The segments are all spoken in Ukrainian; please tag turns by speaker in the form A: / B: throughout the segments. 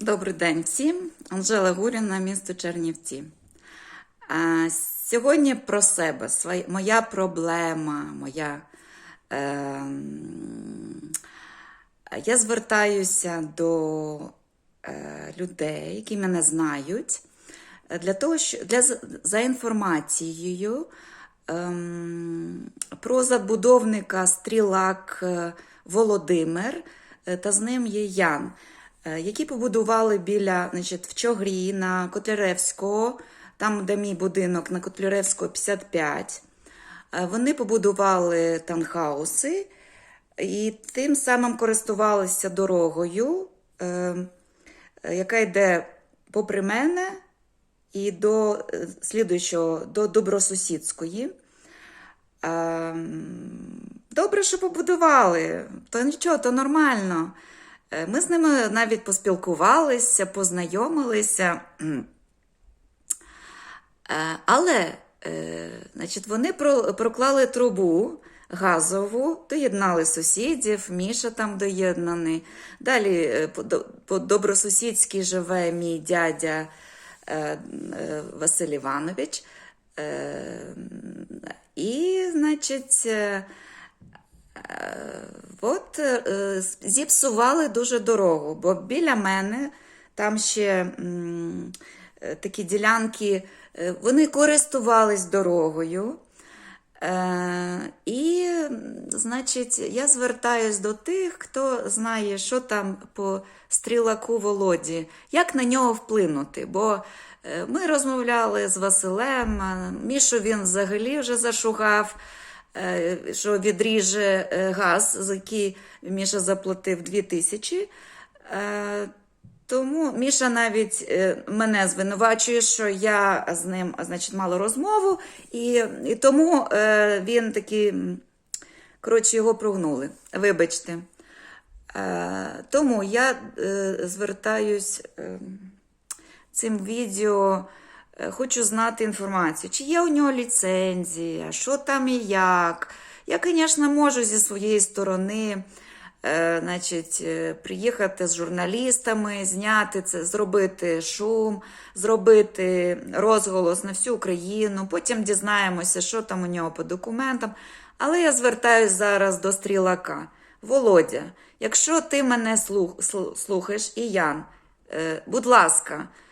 A: Добрий день всім. Анжела Гуріна, місто Чернівці. А, сьогодні про себе, своя, моя проблема, моя. Е, я звертаюся до е, людей, які мене знають, е, для того, що, для, за інформацією ем, про забудовника Стрілак е, Володимир е, та з ним є Ян, е, які побудували біля значить, в Чогрі на Котляревського, там, де мій будинок на Котляревського 55. Е, Вони побудували танхауси і тим самим користувалися дорогою, е, е, яка йде попри мене і до е, слідуючого, до добросусідської. Ем, Добре, що побудували, то нічого, то нормально. Е, Ми з ними навіть поспілкувалися, познайомилися. Е, Але е, значить, вони проклали трубу газову, доєднали сусідів, Міша там доєднаний. Далі по, до- по добросусідськи живе мій дядя Василь Іванович. І, значить, от е, зіпсували дуже дорогу, бо біля мене там ще е, такі ділянки, е, вони користувались дорогою. Е, і, значить, я звертаюсь до тих, хто знає, що там по стрілаку Володі, як на нього вплинути. Бо е, ми розмовляли з Василем, Мішу він взагалі вже зашугав, е, що відріже е, газ, за який Міша заплатив 2 тисячі. Е, тому Міша навіть е, мене звинувачує, що я з ним значить, мала розмову, і, і тому е, він такий, коротше, його прогнули. Вибачте. Е, тому я е, звертаюсь е, цим відео, е, хочу знати інформацію, чи є у нього ліцензія, що там і як. Я, звісно, можу зі своєї сторони е, значить, е, приїхати з журналістами, зняти це, зробити шум, зробити розголос на всю Україну. Потім дізнаємося, що там у нього по документам. Але я звертаюся зараз до стрілака. Володя, якщо ти мене слух, слухаєш, і Ян, е, будь ласка, е,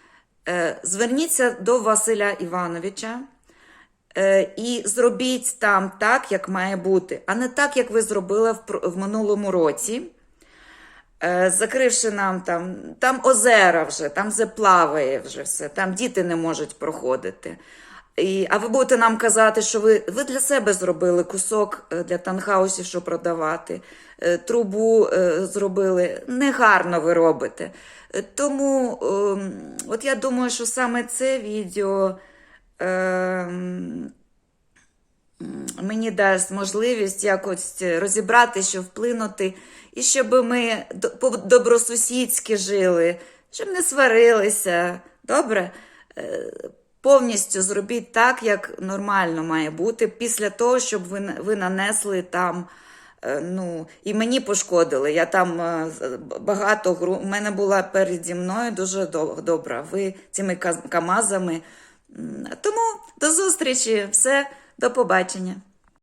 A: зверніться до Василя Івановича. Е, і зробіть там так, як має бути, а не так, як ви зробили в, минулому році, е, закривши нам там, там озера вже, там вже плаває вже все, там діти не можуть проходити. І, а ви будете нам казати, що ви, ви для себе зробили кусок е, для танхаусів, що продавати, е, трубу е, зробили. Негарно ви робите. Е, Тому ем, от я думаю, що саме це відео. ем, мені дасть можливість якось розібрати, що вплинути, і щоб ми по-добросусідськи жили, щоб не сварилися. Добре? Е, Повністю зробіть так, як нормально має бути, після того, щоб ви, ви нанесли там. Е, Ну, і мені пошкодили. Я там е, багато гру. У мене була переді мною дуже до- добра. Ви цими камазами. Тому до зустрічі. Все, до побачення.